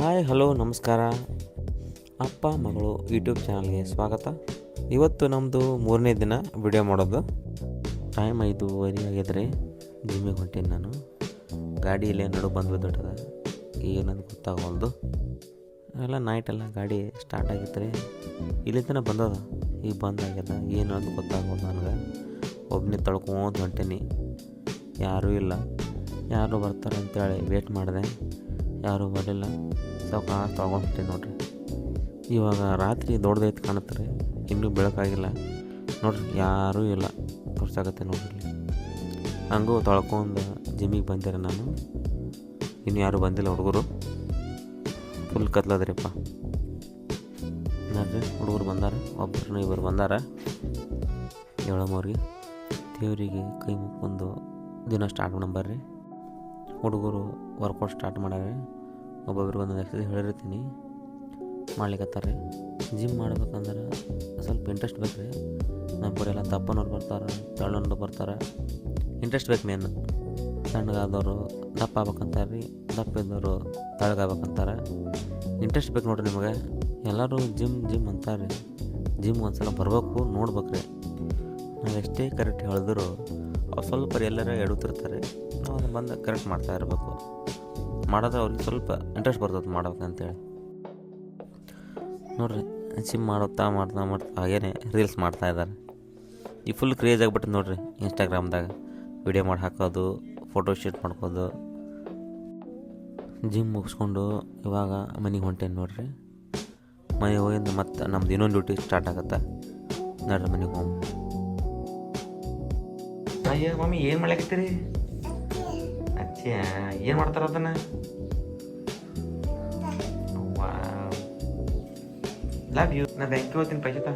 Hi, hello, ನಮಸ್ಕಾರ. ಅಪ್ಪ, ಮಗಳು ಯೂಟ್ಯೂಬ್ ಚಾನಲ್ಗೆ ಸ್ವಾಗತ. ಇವತ್ತು ನಮ್ಮದು ಮೂರನೇ ದಿನ ವಿಡಿಯೋ ಮಾಡೋದು. ಟೈಮ್ ಐದೂವರೆ ಆಗಿದ್ರೆ ಜಿಮ್ಮಿಗೆ ಹೊಂಟೀನಿ ನಾನು. ಗಾಡಿಯಲ್ಲಿ ನಡು ಬಂದು ದೊಡ್ಡದ. ಏನಂತ ಗೊತ್ತಾಗವಲ್ದು ಎಲ್ಲ ನೈಟೆಲ್ಲ ಗಾಡಿ ಸ್ಟಾರ್ಟ್ ಆಗಿತ್ತು ಇಲ್ಲಿ ತನಕ ಬಂದದ. ಈಗ ಬಂದಾಗ್ಯದ, ಏನು ಅಂತ ಗೊತ್ತಾಗೋದು ನನಗೆ. ಒಬ್ಬನೇ ತಳ್ಕೊಂತ ಹೊಂಟೀನಿ. ಯಾರೂ ಇಲ್ಲ. ಯಾರು ಬರ್ತಾರೆ ಅಂತೇಳಿ ವೇಟ್ ಮಾಡಿದೆ. ಯಾರೂ ಬರಲಿಲ್ಲ. ಸಾವಕಾಶ ತೊಗೊಂಡ್ಬಿಟ್ಟೆ ನೋಡ್ರಿ. ಇವಾಗ ರಾತ್ರಿ ದೊಡ್ಡದೈತೆ ಕಾಣುತ್ತೆ ಇನ್ನೂ ಬೆಳಕಾಗಿಲ್ಲ. ನೋಡ್ರಿ, ಯಾರೂ ಇಲ್ಲ. ತೋರ್ಸಾಕತ್ತೆ ನೋಡ್ರಿ. ಹಂಗೂ ತೊಳ್ಕೊಂಡು ಜಿಮ್ಮಿಗೆ ಬಂದಿರ ನಾನು. ಇನ್ನು ಯಾರೂ ಬಂದಿಲ್ಲ ಹುಡುಗರು. ಫುಲ್ ಕತ್ಲದ್ರಿಪ್ಪ. ನೋಡ್ರಿ, ಹುಡುಗರು ಬಂದಾರ. ಒಬ್ಬರು ಇಬ್ಬರು ಬಂದಾರ. ಹೇಳಮ್ಮವ್ರಿಗೆ ದೇವರಿಗೆ ಕೈ ಮುಕ್ಕೊಂಡು ದಿನ ಸ್ಟಾರ್ಟ್ ಮಾಡಂಬರ್ರಿ ಹುಡುಗರು ವರ್ಕೌಟ್ ಸ್ಟಾರ್ಟ್ ಮಾಡ್ಯಾರೆ. ಒಬ್ಬೊಬ್ರಿಗೆ ಒಂದೊಂದು ಎಕ್ಸಸೈಸ್ ಹೇಳಿರ್ತೀನಿ. ಮಾಡ್ಲಿಕ್ಕತ್ತಾರೆ ಜಿಮ್ ಮಾಡ್ಬೇಕಂದ್ರೆ ಸ್ವಲ್ಪ ಇಂಟ್ರೆಸ್ಟ್ ಬೇಕು ರೀ ನಮ್ಮ ಕಡೆ ಎಲ್ಲ ದಪ್ಪನವ್ರು ಬರ್ತಾರೆ ತಳ್ಳನವ್ರು ಬರ್ತಾರೆ. ಇಂಟ್ರೆಸ್ಟ್ ಬೇಕು ಮೇನ್ ಸಣ್ಣಗಾದವರು ದಪ್ಪ ಆಗ್ಬೇಕಂತಾರೆ ರೀ ದಪ್ಪ ಇದ್ದವರು ತಳಗಾಗ್ಬೇಕಂತಾರೆ ಇಂಟ್ರೆಸ್ಟ್ ಬೇಕು ನೋಡ್ರಿ ನಿಮಗೆ. ಎಲ್ಲರೂ ಜಿಮ್ ಜಿಮ್ ಅಂತಾರೆ ಜಿಮ್ ಒಂದ್ಸಲ ಬರ್ಬೇಕು ನೋಡ್ಬೇಕು ರೀ ನಾವು ಎಷ್ಟೇ ಕರೆಕ್ಟ್ ಹೇಳಿದ್ರು ಸ್ವಲ್ಪ ಎಲ್ಲರ ಎಡುತ್ತಿರ್ತಾರೆ ನಾವು ಅದನ್ನು ಬಂದು ಕರೆಕ್ಟ್ ಮಾಡ್ತಾ ಇರಬೇಕು. ಮಾಡಿದ್ರೆ ಅವ್ರಿಗೆ ಸ್ವಲ್ಪ ಇಂಟ್ರೆಸ್ಟ್ ಬರ್ತದೆ ಮಾಡ್ಬೇಕಂತೇಳಿ ನೋಡ್ರಿ ಜಿಮ್ ಮಾಡುತ್ತಾ ಮಾಡ್ತಾ ಮಾಡ್ತಾ ಹಾಗೇನೆ ರೀಲ್ಸ್ ಮಾಡ್ತಾ ಇದ್ದಾರೆ. ಈ ಫುಲ್ ಕ್ರೇಜ್ ಆಗಿಬಿಟ್ಟು ನೋಡ್ರಿ ಇನ್ಸ್ಟಾಗ್ರಾಮ್ದಾಗ ವಿಡಿಯೋ ಮಾಡಿ ಹಾಕೋದು ಫೋಟೋ ಶೂಟ್ ಮಾಡ್ಕೋದು. ಜಿಮ್ ಮುಗಿಸ್ಕೊಂಡು ಇವಾಗ ಮನೆಗೆ ಹೊಂಟೇನು ನೋಡ್ರಿ. ಮನೆಗೆ ಹೋಗಿಂದ ಮತ್ತೆ ನಮ್ದು ಇನ್ನೊಂದು ಡ್ಯೂಟಿ ಸ್ಟಾರ್ಟ್ ಆಗುತ್ತೆ. ನೋಡ್ರಿ ಮನೆಗೆ ಹೋಗಿ ಅಯ್ಯ, ಮಮ್ಮಿ, ಏನು ಮಾಡ್ಲಾಕತ್ತೀರಿ? ಅಚ್ಚ, ಏನು ಮಾಡ್ತಾರ ಅದನ್ನ? Love you. ನಾ ಬ್ಯಾಂಕಿಗೆ ಹೋಗ್ತೀನಿ ಪೈಸೆ ತಾ.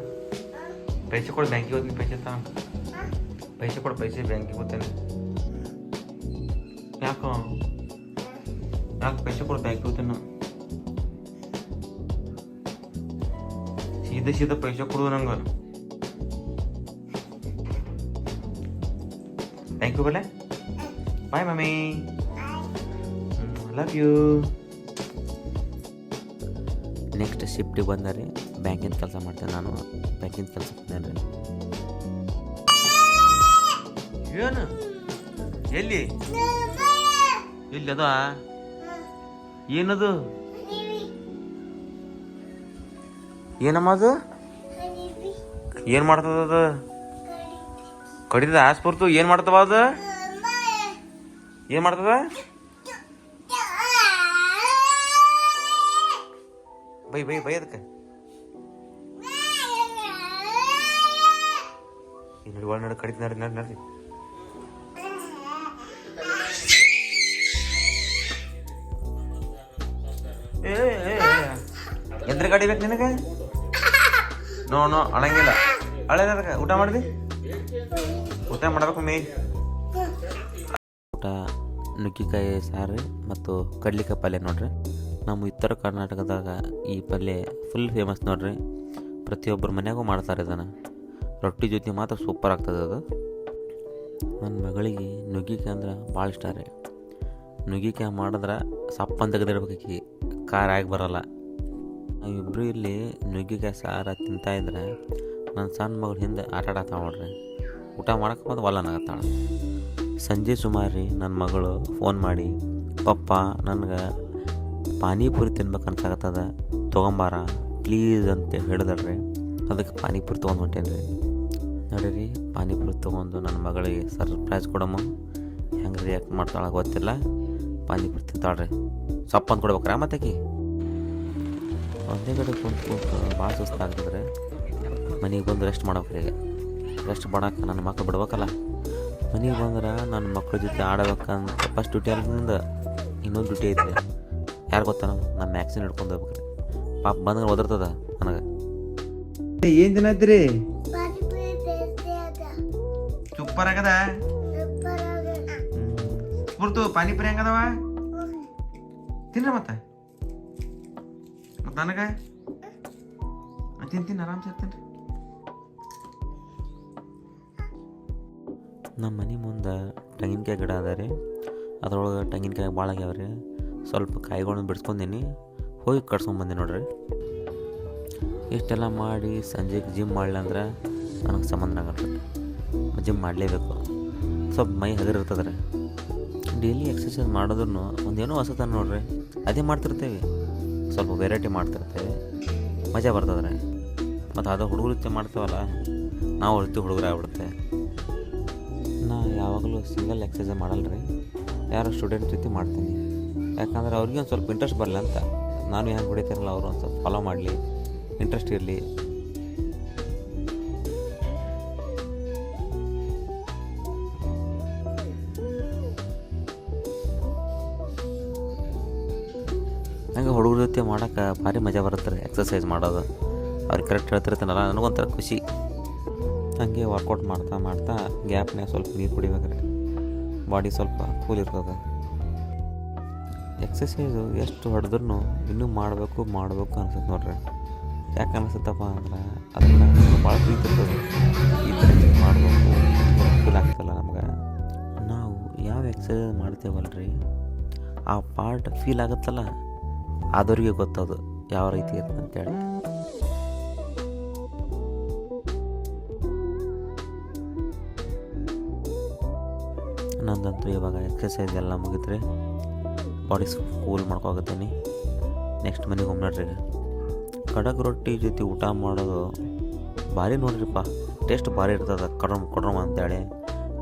ಪೈಸೆ ಕೊಡು, ಬ್ಯಾಂಕಿಗೆ ಹೋಗ್ತೀನಿ ಪೈಸೆ ತಾ. ಪೈಸೆ ಕೊಡು ಪೈಸೆ ಬ್ಯಾಂಕಿಗೆ ಹೋಗ್ತೇನೆ. ಯಾಕೋ? ಯಾಕೆ ಪೈಸೆ ಕೊಡು, ಬ್ಯಾಂಕಿಗೆ ಹೋಗ್ತೇನೆ. ನಾ ಸೀದಾ ಸೀದಾ ಪೈಸೆ ಕೊಡು ನಂಗೆ. ಥ್ಯಾಂಕ್ ಯು ಬಲೆ bye mummy love you next ಶಿಫ್ಟಿಗೆ ಬಂದರೆ ಬ್ಯಾಂಕಿನ ಕೆಲಸ ಮಾಡ್ತೇನೆ ನಾನು. ಬ್ಯಾಂಕಿನ ಕೆಲಸ ಮಾಡ್ತೇನೆ ಏನು? ಎಲ್ಲಿ? ಎಲ್ಲಿ ಅದ? ಏನದು? ಏನಮ್ಮ ಅದು? ಏನು ಮಾಡ್ತದ ಅದು? ಕಡಿದ ಆಸ್ಪರ್ತು ಏನು ಮಾಡ್ತವ ಅದು? ಏನು ಮಾಡ್ತದ? ಬೈ ಬೈ ಬೈ ಅದಕ್ಕೆ. ನಡಿ ಕಡಿತ ನಡಿ ನಡಿ ನಡಿ. ಎದ್ರ ಗಾಡಿ ಬೇಕು ನಿನಗೆ? ನೋ ನೋ ಅಳಂಗಿಲ್ಲ ಅಳೆ ಅದಕ್ಕೆ, ಊಟ ಮಾಡಿದಿ? ಊಟ ಮಾಡಬೇಕು ಮೇ. ಊಟ, ನುಗ್ಗಿಕಾಯಿ ಸಾರು ಮತ್ತು ಕಡ್ಲಿಕಾಯಿ ಪಲ್ಯ ನೋಡ್ರಿ. ನಮ್ಮ ಉತ್ತರ ಕರ್ನಾಟಕದಾಗ ಈ ಪಲ್ಯ ಫುಲ್ ಫೇಮಸ್ ನೋಡ್ರಿ. ಪ್ರತಿಯೊಬ್ಬರ ಮನೆಯಾಗೂ ಮಾಡ್ತಾರೆ ಇದನ್ನು. ರೊಟ್ಟಿ ಜೊತೆ ಮಾತ್ರ ಸೂಪರ್ ಆಗ್ತದೆ ಅದು. ನನ್ನ ಮಗಳಿಗೆ ನುಗ್ಗಿಕಾಯಿ ಅಂದ್ರೆ ಭಾಳ ಇಷ್ಟ ರೀ. ನುಗ್ಗಿಕಾಯಿ ಮಾಡಿದ್ರೆ ಸಪ್ಪನ್ ತೆಗೆದಿರ್ಬೇಕಿ ಖಾರ ಆಗಿ ಬರೋಲ್ಲ. ನಾವಿಬ್ಬರು ಇಲ್ಲಿ ನುಗ್ಗಿಕಾಯಿ ಸಾರ ತಿಂತಾ ಇದ್ರೆ ನನ್ನ ಸಣ್ಣ ಮಗಳು ಹಿಂದೆ ಆಟ ನೋಡ್ರಿ. ಊಟ ಮಾಡೋಕೆ ಬಂದು ಒಲ್ಲನಾಗತ್ತಾಳ ಸಂಜೆ ಸುಮಾರಿ ನನ್ನ ಮಗಳು ಫೋನ್ ಮಾಡಿ, ಪಪ್ಪ, ನನಗೆ ಪಾನಿಪುರಿ ತಿನ್ಬೇಕು ಅನ್ಸಾಗತ್ತದ ತೊಗೊಂಬಾರ ಪ್ಲೀಸ್ ಅಂತ ಹೇಳಿದ್ರಿ ಅದಕ್ಕೆ ಪಾನಿಪುರಿ ತೊಗೊಂಡು ಹೊಂಟೇನಿ ರೀ ನೋಡಿರಿ, ಪಾನಿಪುರಿ ತೊಗೊಂಡು ನನ್ನ ಮಗಳಿಗೆ ಸರ್ಪ್ರೈಸ್ ಕೊಡಮ್ಮ. ಹೆಂಗೆ ರಿಯಾಕ್ಟ್ ಮಾಡ್ತಾಳ ಗೊತ್ತಿಲ್ಲ. ಪಾನಿಪುರಿ ತಿಂತಾಳ್ರಿ. ಸೊಪ್ಪಂದು ಕೊಡ್ಬೇಕ್ರಾ ಮತ್ತಾಕಿ? ಒಂದೇ ಕಡೆ ಕುಂತು ಭಾಳ ಸುಸ್ತಾಗ್ತದ್ರೆ. ಮನೆಗೆ ಬಂದು ರೆಸ್ಟ್ ಮಾಡ್ಬೇಕ್ರಿ ರೆಸ್ಟ್ ಮಾಡಕ್ಕೆ ನನ್ನ ಮಕ್ಳು ಬಿಡ್ಬೇಕಲ್ಲ? ಮನೆಗೆ ಬಂದ್ರೆ ನನ್ನ ಮಕ್ಳ ಜೊತೆ ಆಡಬೇಕಂತ ಫಸ್ಟ್ ಡ್ಯೂಟಿ ಅಲ್ಲಿಂದ ಇನ್ನೊಂದು ಡ್ಯೂಟಿ ಐತೆ ಯಾರು ಗೊತ್ತ ನಮ್ಮ ಮ್ಯಾಕ್ಸಿನ್ ಹಿಡ್ಕೊಂಡು ಹೋಗ್ಬೇಕ್ರಿ. ಪಾಪ ಬಂದ್ರೆ ಒದರ್ತದ ನನಗೆ. ಏನ್ ತಿನ್ನತ್ತೀರಿ ಸೂಪರ್ ಆಗದ? ಸ್ಫೂರ್ತು ಪಾನಿಪುರಿ ಹೆಂಗದವ? ತಿನ್ರ ಮತ್ತೆ. ಮತ್ತೆ ನನಗೆ? ತಿಂತೀನಿ ಆರಾಮ್ಸೆ ತಿನ್ರಿ. ನಮ್ಮ ಮನೆ ಮುಂದೆ ತೆಂಗಿನಕಾಯಿ ಗಿಡ ಅದ ರೀ. ಅದ್ರೊಳಗೆ ತೆಂಗಿನಕಾಯಿ ಭಾಳ ಆಗ್ಯಾವ ರೀ. ಸ್ವಲ್ಪ ಕಾಯಿಗಳನ್ನ ಬಿಡ್ಸ್ಕೊಂಡೀನಿ. ಹೋಗಿ ಕಟ್ಸ್ಕೊಂಬಂದೆ ನೋಡ್ರಿ. ಇಷ್ಟೆಲ್ಲ ಮಾಡಿ ಸಂಜೆಗೆ ಜಿಮ್ ಮಾಡಲಿ ಅಂದ್ರೆ ನನಗೆ ಸಂಬಂಧ ಆಗತ್ತೆ ಜಿಮ್ ಮಾಡಲೇಬೇಕು. ಸ್ವಲ್ಪ ಮೈ ಹಗರಿರ್ತದೆ ರೀ. ಡೈಲಿ ಎಕ್ಸಸೈಸ್ ಮಾಡೋದ್ರೂ ಒಂದೇನೋ ಹೊಸತ ನೋಡ್ರಿ. ಅದೇ ಮಾಡ್ತಿರ್ತೇವೆ. ಸ್ವಲ್ಪ ವೆರೈಟಿ ಮಾಡ್ತಿರ್ತೇವೆ. ಮಜಾ ಬರ್ತದೆ ರೀ. ಮತ್ತು ಅದು ಹುಡುಗರು ಮಾಡ್ತೇವಲ್ಲ, ನಾವು ಹುಡುಗರು ಆಗ್ಬಿಡುತ್ತೆ. ನಾ ಯಾವಾಗಲೂ ಸಿಂಗಲ್ ಎಕ್ಸಸೈಸ್ ಮಾಡಲ್ಲ ರೀ ಯಾರೋ ಸ್ಟೂಡೆಂಟ್ ಜೊತೆ ಮಾಡ್ತೀನಿ. ಯಾಕಂದ್ರೆ ಅವ್ರಿಗೆ ಒಂದು ಸ್ವಲ್ಪ ಇಂಟ್ರೆಸ್ಟ್ ಬರಲಿ ಅಂತ. ನಾನು ಹೆಂಗೆ ಹೊಡಿತೀನಲ್ಲ ಅವರು ಒಂದು ಸ್ವಲ್ಪ ಫಾಲೋ ಮಾಡಲಿ ಇಂಟ್ರೆಸ್ಟ್ ಇರಲಿ. ಹಂಗೆ ಹುಡುಗರ ಜೊತೆ ಮಾಡೋಕೆ ಭಾರಿ ಮಜಾ ಬರುತ್ತೆ ರೀ ಎಕ್ಸಸೈಸ್ ಮಾಡೋದು. ಅವ್ರಿಗೆ ಕರೆಕ್ಟ್ ಹೇಳ್ತಿರ್ತಾನಲ್ಲ, ನನಗೊಂಥರ ಖುಷಿ. ಹಾಗೆ ವರ್ಕೌಟ್ ಮಾಡ್ತಾ ಮಾಡ್ತಾ ಗ್ಯಾಪ್ನಾಗ ಸ್ವಲ್ಪ ನೀರು ಕುಡಿಬೇಕ್ರಿ. ಬಾಡಿ ಸ್ವಲ್ಪ ಕೂಲ್ ಇರ್ತದೆ. ಎಕ್ಸಸೈಸು ಎಷ್ಟು ಹೊಡೆದ್ರೂ ಇನ್ನೂ ಮಾಡಬೇಕು ಮಾಡಬೇಕು ಅನ್ಸುತ್ತೆ ನೋಡ್ರಿ. ಯಾಕೆ ಅನಿಸುತ್ತಪ್ಪ ಅಂದ್ರೆ ಅದನ್ನು ಭಾಳ ಪ್ರೀತಿ ಇರ್ತದೆ. ಈ ಥರ ಮಾಡಬೇಕು ಫೀಲ್ ಆಗ್ತಲ್ಲ ನಮ್ಗೆ. ನಾವು ಯಾವ ಎಕ್ಸಸೈಸ್ ಮಾಡ್ತೇವಲ್ರಿ? ಆ ಪಾರ್ಟ್ ಫೀಲ್ ಆಗುತ್ತಲ್ಲ? ಅದರಿಗೆ ಗೊತ್ತದು ಯಾವ ರೀತಿ ಇರ್ತದೆ ಅಂತೇಳಿ ನಂದಂತೂ ಇವಾಗ ಎಕ್ಸಸೈಸ್ ಎಲ್ಲ ಮುಗಿದ್ರೆ ಬಾಡಿ ಕೂಲ್ ಮಾಡ್ಕೋಗತ್ತೀನಿ ನೆಕ್ಸ್ಟ್ ಮನೆಗೆ ಹೋಗಿ ನೋಡ್ರಿ ಕಡಕ್ ರೊಟ್ಟಿ ಜೊತೆ ಊಟ ಮಾಡೋದು ಭಾರಿ ನೋಡ್ರಿಪ್ಪ. ಟೇಸ್ಟ್ ಭಾರಿ ಇರ್ತದೆ. ಕಡ್ರಮ್ ಕೊಡ್ರಮ್ ಅಂತೇಳಿ.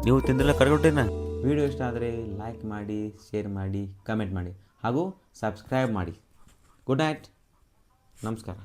ನೀವು ತಿಂದಿಲ್ಲ ಕಡಕ್ ರೊಟ್ಟಿನ? ವಿಡಿಯೋ ಇಷ್ಟ ಆದರೆ ಲೈಕ್ ಮಾಡಿ ಶೇರ್ ಮಾಡಿ ಕಮೆಂಟ್ ಮಾಡಿ. ಹಾಗೂ ಸಬ್ಸ್ಕ್ರೈಬ್ ಮಾಡಿ. ಗುಡ್ ನೈಟ್ ನಮಸ್ಕಾರ.